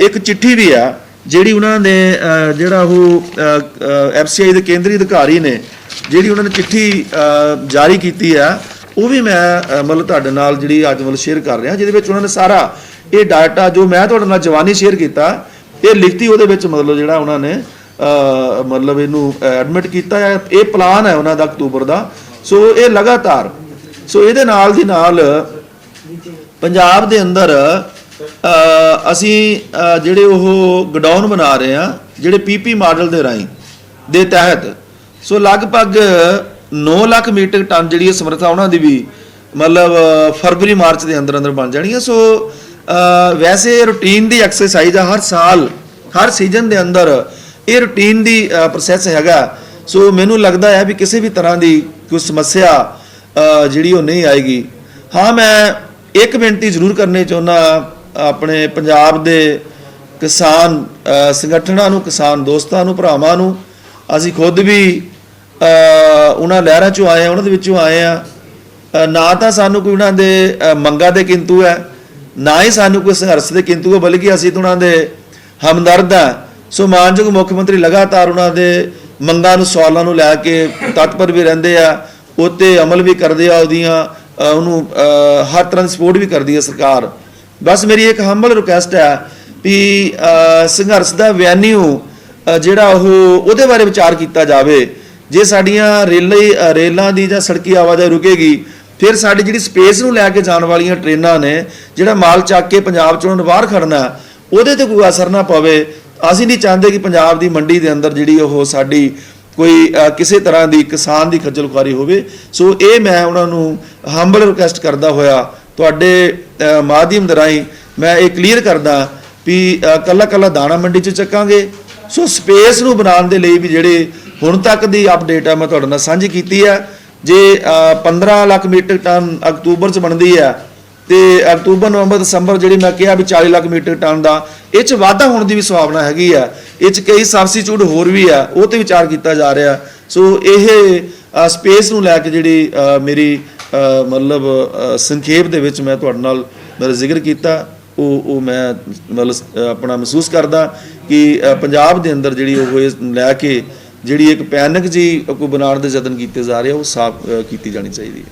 ਇੱਕ ਚਿੱਠੀ ਵੀ ਆ, ਜਿਹੜੀ ਉਹਨਾਂ ਨੇ ਜਿਹੜਾ ਉਹ ਐਫਸੀਆਈ ਦੇ ਕੇਂਦਰੀ ਅਧਿਕਾਰੀ ਨੇ, ਜਿਹੜੀ ਉਹਨਾਂ ਨੇ ਚਿੱਠੀ ਜਾਰੀ ਕੀਤੀ ਆ, ਉਹ ਵੀ ਮੈਂ ਮਤਲਬ ਤੁਹਾਡੇ ਨਾਲ ਜਿਹੜੀ ਅੱਜ ਮਤਲਬ ਸ਼ੇਅਰ ਕਰ ਰਿਹਾ, ਜਿਹਦੇ ਵਿੱਚ ਉਹਨਾਂ ਨੇ ਸਾਰਾ ਇਹ ਡਾਟਾ ਜੋ ਮੈਂ ਤੁਹਾਡੇ ਨਾਲ ਜਵਾਨੀ ਸ਼ੇਅਰ ਕੀਤਾ, ਇਹ ਲਿਖਤੀ ਉਹਦੇ ਵਿੱਚ ਮਤਲਬ ਜਿਹੜਾ ਉਹਨਾਂ ਨੇ ਮਤਲਬ ਇਹਨੂੰ ਐਡਮਿਟ ਕੀਤਾ ਹੈ ਇਹ ਪਲਾਨ ਹੈ ਉਹਨਾਂ ਦਾ ਅਕਤੂਬਰ ਦਾ, ਸੋ ਇਹ ਲਗਾਤਾਰ, ਸੋ ਇਹਦੇ ਨਾਲ ਦੀ ਨਾਲ ਪੰਜਾਬ ਦੇ ਅੰਦਰ ਅਸੀਂ ਜਿਹੜੇ ਉਹ ਗਡਾਊਨ ਬਣਾ ਰਹੇ ਆ ਜਿਹੜੇ ਪੀਪੀ ਮਾਡਲ ਦੇ ਰਾਹੀਂ, ਦੇ ਤਹਿਤ। ਸੋ ਲਗਭਗ 9 ਲੱਖ ਮੀਟਰ ਟਨ ਜਿਹੜੀ ਸਮਰੱਥਾ ਉਹਨਾਂ ਦੀ ਵੀ, ਮਤਲਬ, ਫਰਵਰੀ, ਮਾਰਚ ਦੇ ਅੰਦਰ ਅੰਦਰ ਬਣ ਜਾਣੀ ਹੈ। ਸੋ ਵੈਸੇ ਰੂਟੀਨ ਦੀ ਐਕਸਰਸਾਈਜ਼ ਆ, ਹਰ ਸਾਲ, ਹਰ ਸੀਜ਼ਨ ਦੇ ਅੰਦਰ ਇਹ ਰੂਟੀਨ ਦੀ ਪ੍ਰੋਸੈਸ ਹੈਗਾ। ਸੋ ਮੈਨੂੰ ਲੱਗਦਾ ਹੈ ਵੀ ਕਿਸੇ ਵੀ ਤਰ੍ਹਾਂ ਦੀ ਕੋਈ ਸਮੱਸਿਆ ਜਿਹੜੀ ਉਹ ਨਹੀਂ ਆਏਗੀ। ਹਾਂ, ਮੈਂ ਇੱਕ ਬੇਨਤੀ ਜ਼ਰੂਰ ਕਰਨੀ ਚਾਹੁੰਦਾ ਆਪਣੇ ਪੰਜਾਬ ਦੇ ਕਿਸਾਨ ਸੰਗਠਨਾਂ ਨੂੰ, ਕਿਸਾਨ ਦੋਸਤਾਂ ਨੂੰ, ਭਰਾਵਾਂ ਨੂੰ, ਅਸੀਂ ਖੁਦ ਵੀ ਉਹਨਾਂ ਲਹਿਰਾਂ ਚੋਂ ਆਏ ਆ ਉਹਨਾਂ ਦੇ ਵਿੱਚੋਂ ਆਏ ਆ ਨਾ ਤਾਂ ਸਾਨੂੰ ਕੋਈ ਉਹਨਾਂ ਦੇ ਮੰਗਾਂ ਦੇ ਕਿੰਤੂ ਹੈ, ਨਾ ਹੀ ਸਾਨੂੰ ਕੋਈ ਸੰਘਰਸ਼ ਦੇ ਕਿੰਤੂ ਹੈ, ਬਲਕਿ ਅਸੀਂ ਤਾਂ ਉਹਨਾਂ ਦੇ ਹਮਦਰਦ ਆ ਸੋ ਮਾਨਯੋਗ ਮੁੱਖ ਮੰਤਰੀ ਲਗਾਤਾਰ ਉਹਨਾਂ ਦੇ ਮੰਗਾਂ ਨੂੰ, ਸਵਾਲਾਂ ਨੂੰ ਲੈ ਕੇ ਤਤਪਰ ਵੀ ਰਹਿੰਦੇ ਆ, ਉਤੇ ਅਮਲ ਵੀ ਕਰਦੇ ਆ, ਉਹਦੀਆਂ ਉਹਨੂੰ ਹਰ ਤਰ੍ਹਾਂ ਦੀ ਸਪੋਰਟ ਵੀ ਕਰਦੀ ਹੈ ਸਰਕਾਰ। ਬਸ ਮੇਰੀ ਇੱਕ ਹੰਬਲ ਰਿਕੁਐਸਟ ਹੈ ਵੀ ਸੰਘਰਸ਼ ਦਾ ਵੈਨਿਊ ਜਿਹੜਾ ਉਹ ਉਹਦੇ ਬਾਰੇ ਵਿਚਾਰ ਕੀਤਾ ਜਾਵੇ। ਜੇ ਸਾਡੀਆਂ ਰੇਲੇ ਰੇਲਾਂ ਦੀ ਜਾਂ ਸੜਕੀ ਆਵਾਜਾਈ ਰੁਕੇਗੀ, ਫਿਰ ਸਾਡੀ ਜਿਹੜੀ ਸਪੇਸ ਨੂੰ ਲੈ ਕੇ ਜਾਣ ਵਾਲੀਆਂ ਟ੍ਰੇਨਾਂ ਨੇ, ਜਿਹੜਾ ਮਾਲ ਚੱਕ ਕੇ ਪੰਜਾਬ ਚੋਂ ਬਾਹਰ ਖੜਨਾ ਉਹਦੇ ਤੇ ਕੋਈ ਅਸਰ ਨਾ ਪਵੇ। ਅਸੀਂ ਨਹੀਂ ਚਾਹੁੰਦੇ ਕਿ ਪੰਜਾਬ ਦੀ ਮੰਡੀ ਦੇ ਅੰਦਰ ਜਿਹੜੀ ਉਹ ਸਾਡੀ ਕੋਈ ਕਿਸੇ ਤਰ੍ਹਾਂ ਦੀ ਕਿਸਾਨ ਦੀ ਖੱਜਲ ਖੁਆਰੀ ਹੋਵੇ। ਸੋ ਇਹ ਮੈਂ ਉਹਨਾਂ ਨੂੰ ਹੰਬਲ ਰਿਕੁਐਸਟ ਕਰਦਾ ਹੋਇਆ ਤੁਹਾਡੇ ਮਾਧਿਅਮ ਦੇ ਰਾਹੀਂ ਮੈਂ ਇਹ ਕਲੀਅਰ ਕਰਦਾ ਵੀ ਅ, ਕੱਲਾ ਕੱਲਾ ਦਾਣਾ ਮੰਡੀ ਚ ਚੱਕਾਂਗੇ। ਸੋ ਸਪੇਸ ਨੂੰ ਬਣਾਉਣ ਦੇ ਲਈ ਵੀ ਜਿਹੜੇ ਹੁਣ ਤੱਕ ਦੀ ਅਪਡੇਟ ਆ ਮੈਂ ਤੁਹਾਡੇ ਨਾਲ ਸਾਂਝੀ ਕੀਤੀ ਹੈ ਜੇ ਅ, 15 ਲੱਖ ਮੀਟਰ ਟਨ ਅਕਤੂਬਰ ਚ ਬਣਦੀ ਹੈ ਤੇ ਅਕਤੂਬਰ ਨਵੰਬਰ ਦਸੰਬਰ ਜਿਹੜੀ ਮੈਂ ਕਿਹਾ ਵੀ 40 ਲੱਖ ਮੀਟਰ ਟਨ ਦਾ ਇਹ ਚ ਵਾਧਾ ਹੋਣ ਦੀ ਵੀ ਸੰਭਾਵਨਾ ਹੈਗੀ ਆ। ਇਹ ਚ ਕਈ ਸਬਸਟੀਟਿਊਟ ਹੋਰ ਵੀ ਆ ਉਹ ਤੇ ਵਿਚਾਰ ਕੀਤਾ ਜਾ ਰਿਹਾ। ਸੋ ਇਹ ਸਪੇਸ ਨੂੰ ਲੈ ਕੇ ਜਿਹੜੀ ਮੇਰੀ ਮਤਲਬ ਸੰਖੇਪ ਦੇ ਵਿੱਚ ਮੈਂ ਤੁਹਾਡੇ ਨਾਲ ਮੇਰਾ ਜ਼ਿਕਰ ਕੀਤਾ। ਉਹ ਉਹ ਮੈਂ ਮਤਲਬ ਆਪਣਾ ਮਹਿਸੂਸ ਕਰਦਾ ਕਿ ਪੰਜਾਬ ਦੇ ਅੰਦਰ ਜਿਹੜੀ ਉਹ ਇਹ ਲੈ ਕੇ ਜਿਹੜੀ ਇੱਕ ਪੈਨਿਕ ਜੀ ਕੋਈ ਬਣਾਉਣ ਦੇ ਯਤਨ ਕੀਤੇ ਜਾ ਰਹੇ ਆ, ਉਹ ਸਾਫ਼ ਕੀਤੀ ਜਾਣੀ ਚਾਹੀਦੀ ਹੈ।